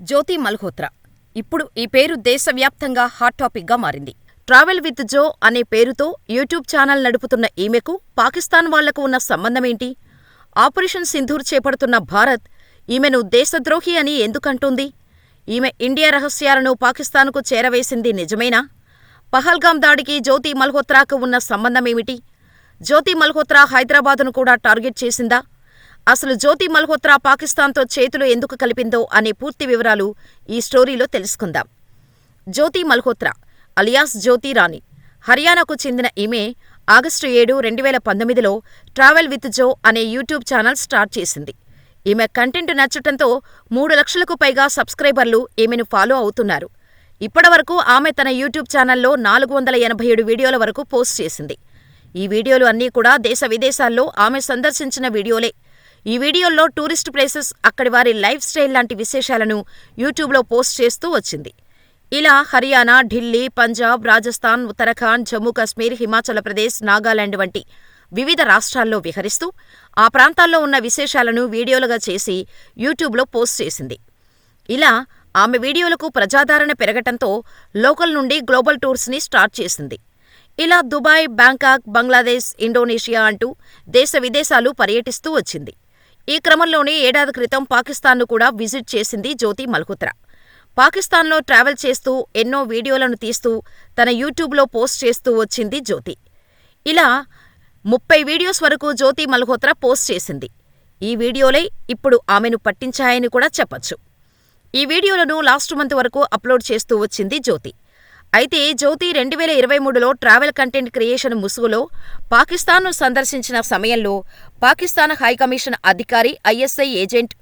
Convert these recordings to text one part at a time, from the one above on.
జ్యోతి మల్హోత్రా. ఇప్పుడు ఈ పేరు దేశవ్యాప్తంగా హాట్ టాపిక్గా మారింది. ట్రావెల్ విత్ జో అనే పేరుతో యూట్యూబ్ ఛానల్ నడుపుతున్న ఈమెకు పాకిస్తాన్ వాళ్ళకు ఉన్న సంబంధమేంటి? ఆపరేషన్ సింధూర్ చేపడుతున్న భారత్ ఈమెను దేశద్రోహి అని ఎందుకంటోంది? ఈమె ఇండియా రహస్యాలను పాకిస్తాన్కు చేరవేసింది నిజమేనా? పహల్గాం దాడికి జ్యోతి మల్హోత్రాకు ఉన్న సంబంధమేమిటి? జ్యోతి మల్హోత్రా హైదరాబాదును కూడా టార్గెట్ చేసిందా? అసలు జ్యోతి మల్హోత్రా పాకిస్తాన్తో చేతులు ఎందుకు కలిపిందో అనే పూర్తి వివరాలు ఈ స్టోరీలో తెలుసుకుందాం. జ్యోతి మల్హోత్రా అలియాస్ జ్యోతి రాణి హర్యానాకు చెందిన ఈమె ఆగస్టు ఏడు రెండు వేల పంతొమ్మిదిలో ట్రావెల్ విత్ జో అనే యూట్యూబ్ ఛానల్ స్టార్ట్ చేసింది. ఈమె కంటెంట్ నచ్చటంతో మూడు లక్షలకు పైగా సబ్స్క్రైబర్లు ఈమెను ఫాలో అవుతున్నారు. ఇప్పటివరకు ఆమె తన యూట్యూబ్ ఛానల్లో నాలుగు వందల ఎనభై ఏడు వీడియోల వరకు పోస్ట్ చేసింది. ఈ వీడియోలు అన్నీ కూడా దేశ విదేశాల్లో ఆమె సందర్శించిన వీడియోలే. ఈ వీడియోల్లో టూరిస్ట్ ప్లేసెస్ అక్కడి వారి లైఫ్ స్టైల్ లాంటి విశేషాలను యూట్యూబ్లో పోస్ట్ చేస్తూ వచ్చింది. ఇలా హర్యానా ఢిల్లీ పంజాబ్ రాజస్థాన్ ఉత్తరాఖండ్ జమ్మూ కాశ్మీర్ హిమాచల్ ప్రదేశ్ నాగాలాండ్ వంటి వివిధ రాష్ట్రాల్లో విహరిస్తూ ఆ ప్రాంతాల్లో ఉన్న విశేషాలను వీడియోలుగా చేసి యూట్యూబ్లో పోస్ట్ చేసింది. ఇలా ఆమె వీడియోలకు ప్రజాదరణ పెరగటంతో లోకల్ నుండి గ్లోబల్ టూర్స్ని స్టార్ట్ చేసింది. ఇలా దుబాయ్ బ్యాంకాక్ బంగ్లాదేశ్ ఇండోనేషియా అంటూ దేశ విదేశాలు పర్యటిస్తూ వచ్చింది. ఈ క్రమంలోనే ఏడాది క్రితం పాకిస్తాన్ను కూడా విజిట్ చేసింది జ్యోతి మల్హోత్రా. పాకిస్తాన్లో ట్రావెల్ చేస్తూ ఎన్నో వీడియోలను తీస్తూ తన యూట్యూబ్లో పోస్ట్ చేస్తూ వచ్చింది జ్యోతి. ఇలా ముప్పై వీడియోస్ వరకు జ్యోతి మల్హోత్రా పోస్ట్ చేసింది. ఈ వీడియోలే ఇప్పుడు ఆమెను పట్టించాయని కూడా చెప్పచ్చు. ఈ వీడియోలను లాస్ట్ మంత్ వరకు అప్లోడ్ చేస్తూ వచ్చింది జ్యోతి. అయితే జ్యోతి రెండు వేల ఇరవై మూడులో ట్రావెల్ కంటెంట్ క్రియేషన్ ముసుగులో పాకిస్తాన్ను సందర్శించిన సమయంలో పాకిస్తాన్ హైకమిషన్ అధికారి ISI agent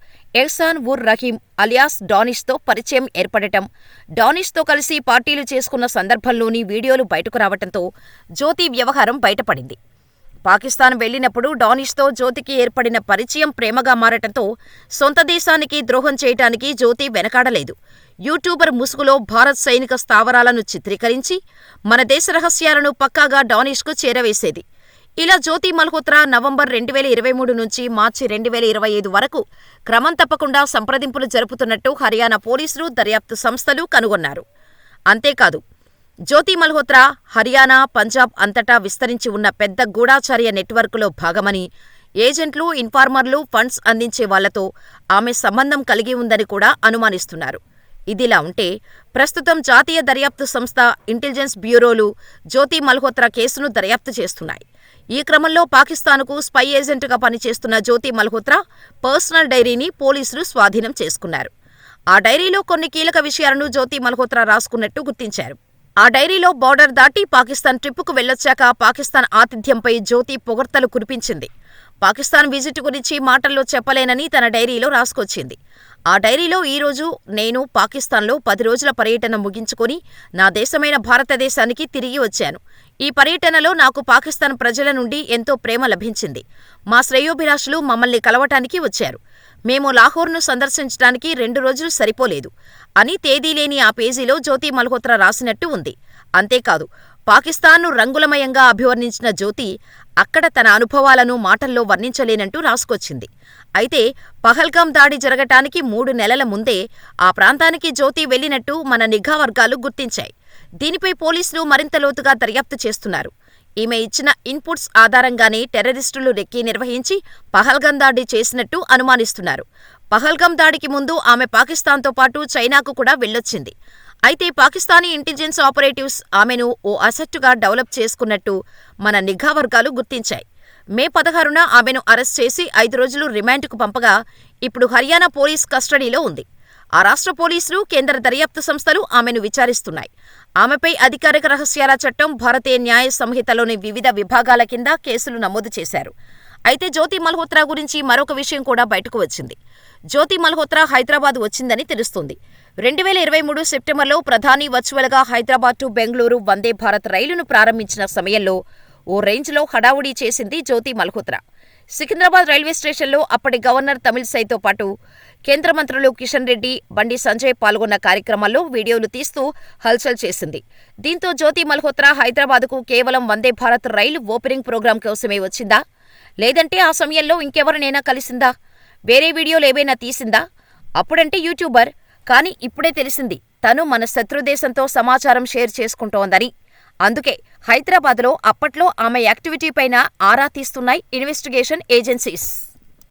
Ehsan Ur Rahim alias డానిష్తో పరిచయం ఏర్పడటం. డానిష్తో కలిసి పార్టీలు చేసుకున్న సందర్భంలోని వీడియోలు బయటకు రావటంతో జ్యోతి వ్యవహారం బయటపడింది. పాకిస్తాన్ వెళ్ళినప్పుడు డానిష్తో జ్యోతికి ఏర్పడిన పరిచయం ప్రేమగా మారటంతో సొంత దేశానికి ద్రోహం చేయటానికి జ్యోతి వెనకాడలేదు. యూట్యూబర్ ముసుగులో భారత్ సైనిక స్థావరాలను చిత్రీకరించి మన దేశ రహస్యాలను పక్కాగా డానిష్కు చేరవేసేది. ఇలా జ్యోతి మల్హోత్రా నవంబర్ రెండు వేల ఇరవై మూడు నుంచి మార్చి రెండు వేల ఇరవై ఐదు వరకు క్రమం తప్పకుండా సంప్రదింపులు జరుపుతున్నట్టు హర్యానా పోలీసులు దర్యాప్తు సంస్థలు కనుగొన్నారు. అంతేకాదు జ్యోతి మల్హోత్రా హర్యానా పంజాబ్ అంతటా విస్తరించి ఉన్న పెద్ద గూఢాచార్య నెట్వర్క్లో భాగమని ఏజెంట్లు ఇన్ఫార్మర్లు ఫండ్స్ అందించే వాళ్ళతో ఆమె సంబంధం కలిగి ఉందని కూడా అనుమానిస్తున్నారు. ఇదిలా ఉంటే ప్రస్తుతం జాతీయ దర్యాప్తు సంస్థ ఇంటెలిజెన్స్ బ్యూరోలు జ్యోతి మల్హోత్రా కేసును దర్యాప్తు చేస్తున్నాయి. ఈ క్రమంలో పాకిస్తాన్కు స్పై ఏజెంట్గా పనిచేస్తున్న జ్యోతి మల్హోత్రా పర్సనల్ డైరీని పోలీసులు స్వాధీనం చేసుకున్నారు. ఆ డైరీలో కొన్ని కీలక విషయాలను జ్యోతి మల్హోత్రా రాసుకున్నట్టు గుర్తించారు. ఆ డైరీలో బార్డర్ దాటి పాకిస్తాన్ ట్రిప్పుకు వెళ్ళొచ్చాక పాకిస్తాన్ ఆతిథ్యంపై జ్యోతి పొగడ్తలు కురిపించింది. పాకిస్తాన్ విజిట్ గురించి మాటల్లో చెప్పలేనని తన డైరీలో రాసుకొచ్చింది. ఆ డైరీలో ఈరోజు నేను పాకిస్తాన్లో పది రోజుల పర్యటన ముగించుకొని నా దేశమైన భారతదేశానికి తిరిగి వచ్చాను. ఈ పర్యటనలో నాకు పాకిస్తాన్ ప్రజల నుండి ఎంతో ప్రేమ లభించింది. మా శ్రేయోభిలాషులు మమ్మల్ని కలవటానికి వచ్చారు. మేము లాహోర్ను సందర్శించడానికి రెండు రోజులు సరిపోలేదు. అని తేదీలేని ఆ పేజీలో జ్యోతి మల్హోత్రా రాసినట్టు ఉంది. అంతేకాదు పాకిస్తాన్ను రంగులమయంగా అభివర్ణించిన జ్యోతి అక్కడ తన అనుభవాలను మాటల్లో వర్ణించలేనంటూ రాసుకొచ్చింది. అయితే పహల్గాం దాడి జరగటానికి మూడు నెలల ముందే ఆ ప్రాంతానికి జ్యోతి వెళ్ళినట్టు మన నిఘా వర్గాలు గుర్తించాయి. దీనిపై పోలీసులు మరింత లోతుగా దర్యాప్తు చేస్తున్నారు. ఈమె ఇచ్చిన ఇన్పుట్స్ ఆధారంగానే టెర్రరిస్టులు రెక్కీ నిర్వహించి పహల్గం దాడి చేసినట్టు అనుమానిస్తున్నారు. పహల్గం దాడికి ముందు ఆమె పాకిస్తాన్తో పాటు చైనాకు కూడా వెళ్ళొచ్చింది అయితే పాకిస్తానీ ఇంటెలిజెన్స్ ఆపరేటివ్స్ ఆమెను ఓ అసెట్టుగా డెవలప్ చేసుకున్నట్టు మన నిఘా వర్గాలు గుర్తించాయి. మే పదహారున ఆమెను అరెస్ట్ చేసి ఐదు రోజులు రిమాండ్కు పంపగా ఇప్పుడు హర్యానా పోలీస్ కస్టడీలో ఉంది. ఆ రాష్ట్ర పోలీసులు కేంద్ర దర్యాప్తు సంస్థలు ఆమెను విచారిస్తున్నాయి. ఆమెపై అధికారిక రహస్యాల చట్టం భారతీయ న్యాయ సంహితలోని వివిధ విభాగాల కింద కేసులు నమోదు చేశారు. అయితే జ్యోతి మల్హోత్రా గురించి మరొక విషయం కూడా బయటకు వచ్చింది. జ్యోతి మల్హోత్రా హైదరాబాద్ వచ్చిందని తెలుస్తుంది. రెండు వేల ఇరవై మూడు సెప్టెంబర్లో ప్రధాని వర్చువల్గా హైదరాబాద్ టు బెంగళూరు వందే భారత్ రైలును ప్రారంభించిన సమయంలో ఓ రేంజ్లో హడావుడి చేసింది జ్యోతి మల్హోత్రా. సికింద్రాబాద్ రైల్వే స్టేషన్లో అప్పటి గవర్నర్ తమిళిసైతో పాటు కేంద్ర మంత్రులు కిషన్ రెడ్డి బండి సంజయ్ పాల్గొన్న కార్యక్రమాల్లో వీడియోలు తీస్తూ హల్చల్ చేసింది. దీంతో జ్యోతి మల్హోత్రా హైదరాబాద్కు కేవలం వందే భారత్ రైలు ఓపెనింగ్ ప్రోగ్రాం కోసమే వచ్చిందా? లేదంటే ఆ సమయంలో ఇంకెవరినైనా కలిసిందా? వేరే వీడియోలు ఏవైనా తీసిందా? అప్పుడంటే యూట్యూబర్ కానీ ఇప్పుడే తెలిసింది తను మన శత్రుదేశంతో సమాచారం షేర్ చేసుకుంటోందని. అందుకే హైదరాబాద్లో అప్పట్లో ఆమె యాక్టివిటీపైన ఆరా తీస్తున్నాయి ఇన్వెస్టిగేషన్ ఏజెన్సీస్.